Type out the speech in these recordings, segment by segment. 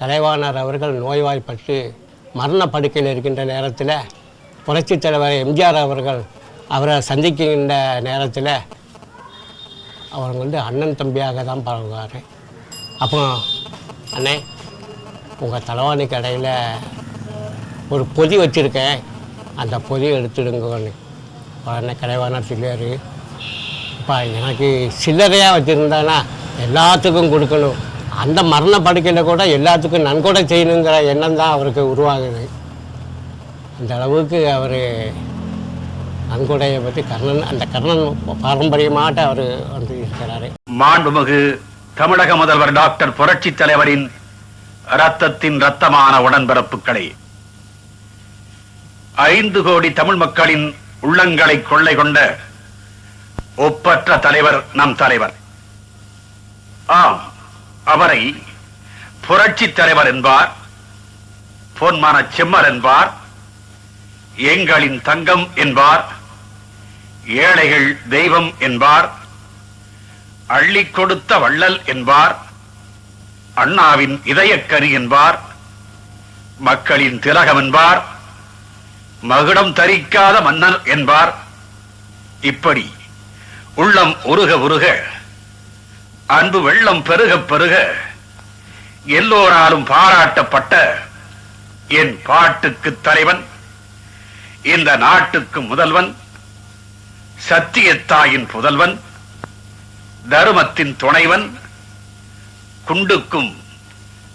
கலைவாணர் அவர்கள் நோய்வாய்ப்பட்டு மரண படுக்கையில் இருக்கின்ற நேரத்தில் புரட்சித் தலைவர் எம்ஜிஆர் அவர்கள் அவரை சந்திக்கின்ற நேரத்தில் அவர் வந்து அண்ணன் தம்பியாக தான் பழகுவார். அப்போ அண்ணே உங்கள் தலைவாணி கடையில் ஒரு பொதி வச்சுருக்கேன். அந்த பொதியை எடுத்துடுங்கன்னு உடனே கலைவாணர் சொல்லுவார் அப்பா எனக்கு சில்லறையாக வச்சுருந்தானா? எல்லாத்துக்கும் கொடுக்கணும். அந்த மரண படுக்கையில் கூட எல்லாத்துக்கும் நன்கொடை செய்யணுங்கிற எண்ணம் தான் அவருக்கு உருவாகுது. அந்த அளவுக்கு அவர் நன்கொடையை பற்றி கர்ணன் அந்த கர்ணன் பாரம்பரியமாட்ட அவர் வந்து இருக்கிறாரு. மாண்புமிகு தமிழக முதல்வர் டாக்டர் புரட்சி தலைவரின் ரத்தத்தின் ரத்தமான உடன்பிறப்புகளே ஐந்து கோடி தமிழ் மக்களின் உள்ளங்களை கொள்ளை கொண்ட ஒப்பற்ற தலைவர் நம் தலைவர். ஆம். அவரை புரட்சி தலைவர் என்பார் பொன்மான செம்மர் என்பார் எங்களின் தங்கம் என்பார் ஏழைகள் தெய்வம் என்பார் அள்ளி கொடுத்த வள்ளல் என்பார் அண்ணாவின் இதயக்கரி என்பார் மக்களின் திலகம் என்பார் மகுடம் தரிக்காத மன்னர் என்பார். இப்படி உள்ளம் உருக உருக அன்பு வெள்ளம் பெருக பெருக எல்லோராலும் பாராட்டப்பட்ட என் பாட்டுக்கு தலைவன் இந்த நாட்டுக்கு முதல்வன் சத்தியத்தாயின் புதல்வன் தருமத்தின் துணைவன் குண்டுக்கும்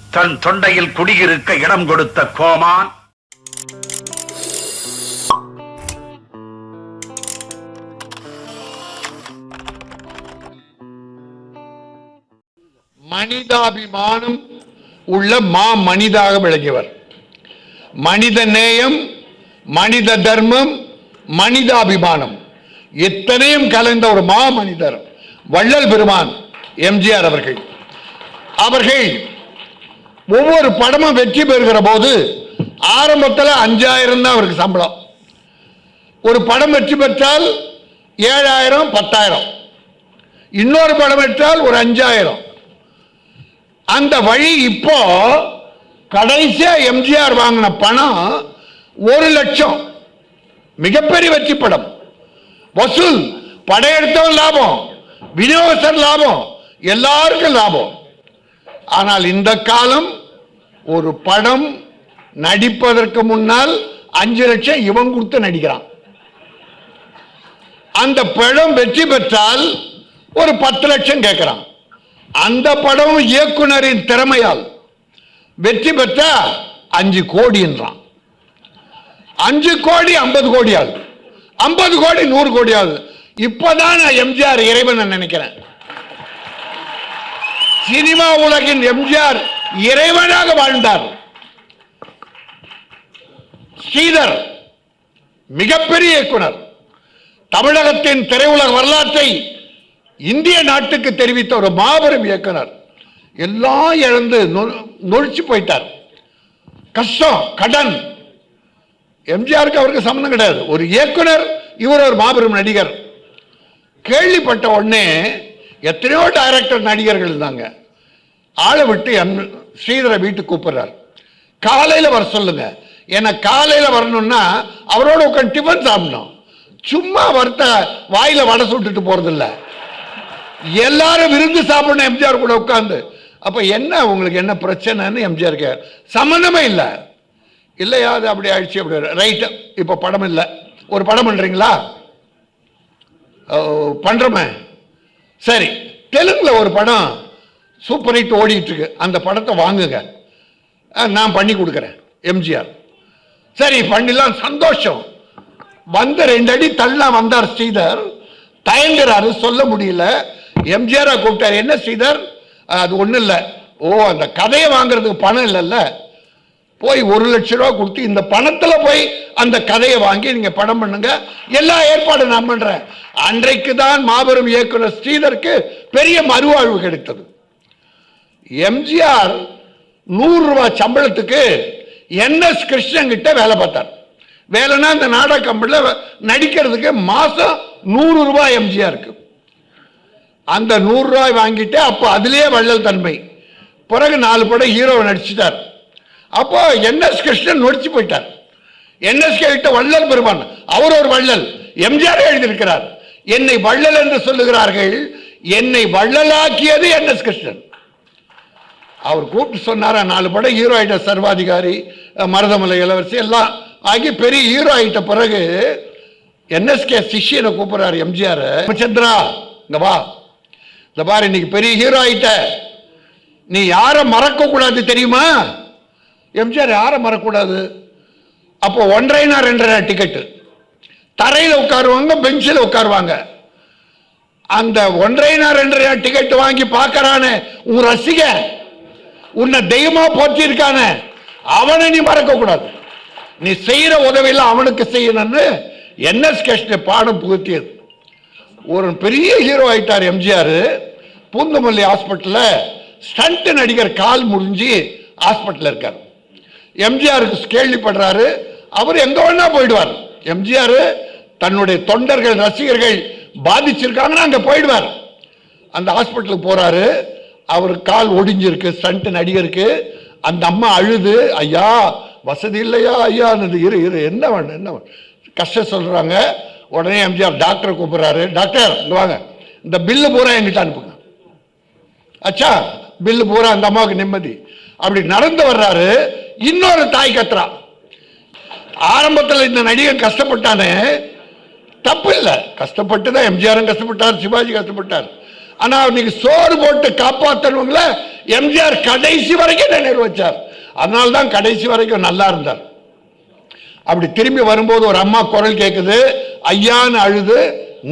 தன் தொண்டையில் குடியிருக்க இடம் கொடுத்த கோமான் மனிதாபிமானம் உள்ள மா மனிதாக விளங்கியவர். மனித நேயம் மனித தர்மம் மனிதாபிமானம். எத்தனையும் கலந்த ஒரு மா மனிதர் வள்ளல் பெருமான் எம்ஜிஆர் அவர்கள். அவர்கள் ஒவ்வொரு படமும் வெற்றி பெறுகிற போது ஆரம்பத்தில் அஞ்சாயிரம் தான் அவருக்கு சம்பளம். ஒரு படம் வெற்றி பெற்றால் ஏழாயிரம் பத்தாயிரம். இன்னொரு படம் பெற்றால் ஒரு அஞ்சாயிரம். அந்த வழி இப்போ கடைசியா எம்ஜிஆர் வாங்கின பணம் ஒரு லட்சம். மிகப்பெரிய வெற்றி படம். வசூல் படையெடுத்தவன் லாபம் விநியோகஸ்தர் லாபம் எல்லாருக்கும் லாபம். ஆனால் இந்த காலம் ஒரு படம் நடிப்பதற்கு முன்னால் அஞ்சு லட்சம் இவன் கொடுத்து நடிக்கிறான். அந்த படம் வெற்றி பெற்றால் ஒரு பத்து லட்சம் கேட்கிறான். அந்த படம் இயக்குனரின் திறமையால் வெற்றி பெற்ற அஞ்சு கோடின்றான். அஞ்சு கோடி ஐம்பது கோடி ஆகுது ஐம்பது கோடி நூறு கோடி ஆகுது இப்பதான் நான் எம்ஜிஆர் இறைவன் நினைக்கிறேன். சினிமா உலகின் எம்ஜிஆர் இறைவனாக வாழ்ந்தார். ஸ்ரீதர் மிகப்பெரிய இயக்குனர். தமிழகத்தின் திரையுலக வரலாற்றை இந்திய நாட்டுக்கு தெரிவித்த ஒரு மாபெரும் இயக்குனர். எல்லாம் இழந்து நொ- நொழிச்சு போயிட்டார். கஷ்டம் கடன். எம்ஜிஆருக்கு அவருக்கு சம்மந்தம் கிடையாது. ஒரு இயக்குனர் இவர் ஒரு மாபெரும் நடிகர். கேள்விப்பட்ட உடனே எத்தனையோ டைரக்டர் நடிகர்கள் இருந்தாங்க. ஆளை விட்டு எம் ஸ்ரீதரை வீட்டுக்கு கூப்பிடுறார். காலையில் வர சொல்லுங்க. ஏன்னா காலையில் வரணும்னா அவரோட உட்காந்து டிஃபன் சாப்பிடணும். சும்மா வறுத்த வாயில் வடை சுட்டுட்டு போகிறதில்ல எல்லாரும் விருந்து சாப்பிடணும் எம்ஜிஆர் கூட உட்காந்து அப்ப என்ன உங்களுக்கு என்ன பிரச்சனைன்னு எம்ஜிஆர் கே சம்மந்தமே இல்லை. இல்லையா அது அப்படி ஆயிடுச்சு அப்படி ரைட்டு இப்போ படம் இல்லை. ஒரு படம் பண்றீங்களா? ஓ, சரி தெலுங்குல ஒரு படம் சூப்பர் ஹிட் ஓடிட்டு இருக்கு. அந்த படத்தை வாங்குங்க. நான் பண்ணி கொடுக்குறேன் எம்ஜிஆர். சரி பண்ணிடலாம். சந்தோஷம். வந்த ரெண்டு அடி தள்ளா வந்தார் ஸ்ரீதர். தயங்குறாரு சொல்ல முடியல. எம்ஜிஆர் கூப்பிட்டாரு. என்ன ஸ்ரீதர்? அது ஒண்ணும் இல்லை. ஓ அந்த கதையை வாங்குறதுக்கு பணம் இல்லைல்ல. போய் ஒரு லட்ச ரூபா கொடுத்து இந்த பணத்துல போய் அந்த கதையை வாங்கி நீங்க படம் பண்ணுங்க. எல்லா ஏற்பாடும் நான் பண்றேன். அன்றைக்கு தான் மாபெரும் இயக்குனர் ஸ்ரீதருக்கு பெரிய மறுவாழ்வு கிடைத்தது. எம்ஜிஆர் நூறு ரூபாய் சம்பளத்துக்கு என்எஸ் கிருஷ்ணன் கிட்ட வேலை பார்த்தார். வேலைன்னா அந்த நாடக கம்பெனியில் நடிக்கிறதுக்கு மாசம் நூறு ரூபாய் எம்ஜிஆருக்கு. அந்த நூறு ரூபாய் வாங்கிட்டு அப்போ அதுலேயே வள்ளல் தன்மை. பிறகு நாலு படம் ஹீரோவை நடிச்சிட்டார். அப்போ என்எஸ் கிருஷ்ணன் நொடிச்சு போயிட்டார். என்எஸ்கே கிட்ட வள்ளல் பெருமான் அவர் ஒரு வள்ளல் எம்ஜிஆர் எழுதியிருக்கிறார். என்னை வள்ளல் என்று சொல்லுகிறார்கள் என்னை வள்ளலாக்கியது என்எஸ் கிருஷ்ணன். அவர் கூப்பிட்டு சொன்னாரா நாலு படம் ஹீரோ ஆயிட்ட சர்வாதிகாரி மருதமலை இளவரசி எல்லாம் ஆகி பெரிய ஹீரோ ஆயிட்ட பிறகு என்எஸ்கே சிஷியனை கூப்பிடுறாரு எம்ஜிஆர். சந்திரா இந்த வா. இந்த பாரு இன்னைக்கு பெரிய ஹீரோ ஆயிட்ட. நீ யாரை மறக்கக்கூடாது தெரியுமா? எம்ஜிஆர் யாரை மறக்கக்கூடாது? அப்போ ஒன்றரைனா ரெண்டரை டிக்கெட்டு தரையில் உட்காருவாங்க பெஞ்சில் உட்காருவாங்க. அந்த ஒன்றரைனா ரெண்டரை டிக்கெட் வாங்கி பார்க்கறானே உன் ரசிக. உன்னை தெய்வமா போற்றிருக்கானே. அவனை நீ மறக்கக்கூடாது. நீ செய்யற உதவியெல்லாம் அவனுக்கு செய்யணும்னு என்எஸ் கிருஷ்ண பாடம் புகுத்தியது. ஒரு பெரிய ஹீரோ ஆயிட்டார் எம்ஜிஆர். பூந்தமல்லி ஹாஸ்பிட்டலில் ஸ்டண்ட் நடிகர் கால் முடிஞ்சு ஹாஸ்பிட்டலில் இருக்கார். எம்ஜிஆருக்கு கேள்விப்படுறாரு அவர் எங்க வேணா போயிடுவார். எம்ஜிஆர் தன்னுடைய தொண்டர்கள் ரசிகர்கள் பாதிச்சிருக்காங்கன்னா அங்க போயிடுவார். அந்த ஹாஸ்பிட்டலுக்கு போறாரு அவர் கால் ஒடிஞ்சிருக்கு ஸ்டண்ட் நடிகருக்கு. அந்த அம்மா அழுது ஐயா வசதி இல்லையா ஐயா? இரு இரு என்ன வேணும் என்ன கஷ்டம் சொல்றாங்க. உடனே எம்ஜிஆர் டாக்டரை கூப்பிடுறாரு. டாக்டர் இங்கே வாங்க. இந்த பில்லு பூரா என்கிட்ட அனுப்புங்க. அச்சா பில்லு பூரா அந்த அம்மாவுக்கு நிம்மதி. அப்படி நடந்து வர்றாரு. இன்னொரு தாய் கத்துறா ஆரம்பத்தில் இந்த நடிகன் கஷ்டப்பட்டானே. தப்பு இல்லை. கஷ்டப்பட்டு தான் எம்ஜிஆரும் கஷ்டப்பட்டார் சிவாஜி கஷ்டப்பட்டார். ஆனால் இன்னைக்கு சோறு போட்டு காப்பாற்றணுங்கள எம்ஜிஆர் கடைசி வரைக்கும் நினைவு வச்சார் அதனால தான் கடைசி வரைக்கும் நல்லா இருந்தார். அப்படி திரும்பி வரும்போது ஒரு அம்மா குரல் கேட்குது ஐயான்னு அழுது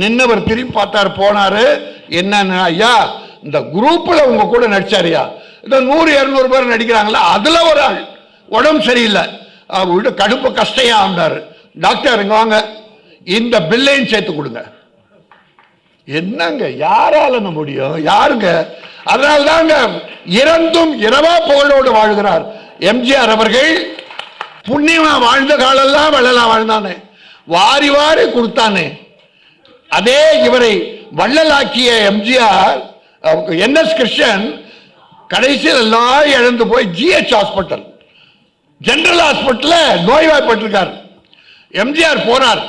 நின்னவர் திரும்பி பார்த்தார் போனாரு. என்னன்னு ஐயா இந்த குரூப்ல உங்க கூட நடிச்சாரியா? இந்த நூறு இரநூறு பேர் நடிக்கிறாங்களா அதுல ஒரு ஆள். உடம்பு சரியில்லை. அவர்கிட்ட கடுப்பு கஷ்டையா ஆண்டாரு டாக்டர் இங்க வாங்க. இந்த பில்லையும் சேர்த்து கொடுங்க. என்னங்க யாரால முடியும்? யாருங்க? அதனால தாங்க இறந்தும் இரவா புகழோடு வாழ்கிறார் எம்ஜிஆர் அவர்கள். புண்ணியமா வாழ்ந்த காலெல்லாம் வெள்ளலாம் வாழ்ந்தானே. வாரி வாரி கொடுத்தானே. அதே இவரை வள்ளலாக்கிய எம்ஜிஆர் என் எஸ் கிருஷ்ணன் கடைசியில் எல்லாம் இழந்து போய் ஜிஹெச் ஹாஸ்பிட்டல் ஜென்ரல் ஹாஸ்பிட்டலில் நோய்வாய்ப்பட்டிருக்கார். எம்ஜிஆர் போனார்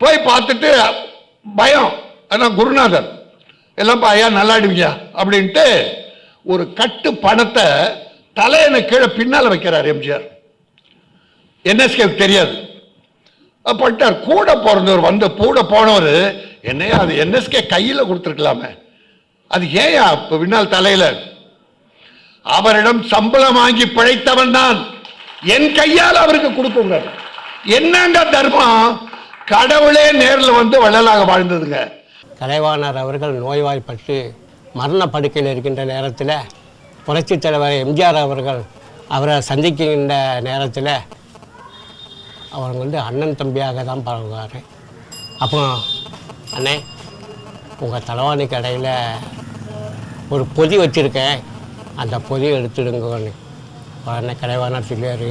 போய் பார்த்துட்டு பயம். ஆனால் குருநாதர். எல்லாம் ஐயா நல்லாடுவீங்க அப்படின்ட்டு ஒரு கட்டு பணத்தை தலையணை கீழே பின்னால் வைக்கிறார் எம்ஜிஆர். என்எஸ்கே தெரியாது. பட்டார் கூட பிறந்தவர் வந்து கூட போனவர் என்னையா அது என்எஸ்கே கையில் கொடுத்துருக்கலாமே. அது ஏயா இப்போ பின்னால் தலையில? அவரிடம் சம்பளம் வாங்கி பிழைத்தவன் தான். என் கையால் அவருக்கு கொடுக்குங்க என்னங்க தர்மம்? கடவுளே நேரில் வந்து வள்ளலாக வாழ்ந்ததுங்க. கலைவாணர் அவர்கள் நோய்வாய்ப்பட்டு மரண படுக்கையில் இருக்கின்ற நேரத்தில் புரட்சித் தலைவர் எம்ஜிஆர் அவர்கள் அவரை சந்திக்கின்ற நேரத்தில் அவர் வந்து அண்ணன் தம்பியாக தான் பழகுவார். அப்போ அண்ணே உங்கள் தலைவாணி கடையில் ஒரு பொதி வச்சுருக்கேன். அந்த பொதியை எடுத்துடுங்கன்னு. உடனே கடைவானா சொல்லுவார்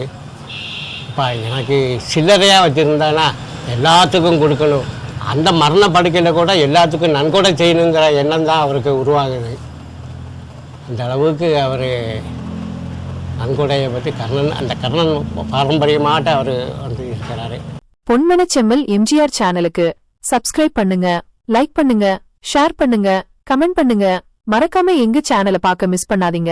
அப்பா எனக்கு சில்லறையாக வச்சுருந்தானா எல்லாத்துக்கும் கொடுக்கணும். அந்த மரண படுக்கையில் கூட எல்லாத்துக்கும் நன்கொடை செய்யணுங்கிற எண்ணம் தான் அவருக்கு உருவாகுது. அந்த அளவுக்கு அவர் நன்கொடையை பற்றி கர்ணன் அந்த கர்ணன் பாரம்பரியமாட்ட அவர் வந்து இருக்கிறாரு பொன்மனச்செம்மல் எம்ஜிஆர் சேனலுக்கு சப்ஸ்கிரைப் பண்ணுங்க லைக் பண்ணுங்க ஷேர் பண்ணுங்க கமெண்ட் பண்ணுங்க. மறக்காம எங்க சேனலை பார்க்க மிஸ் பண்ணாதீங்க.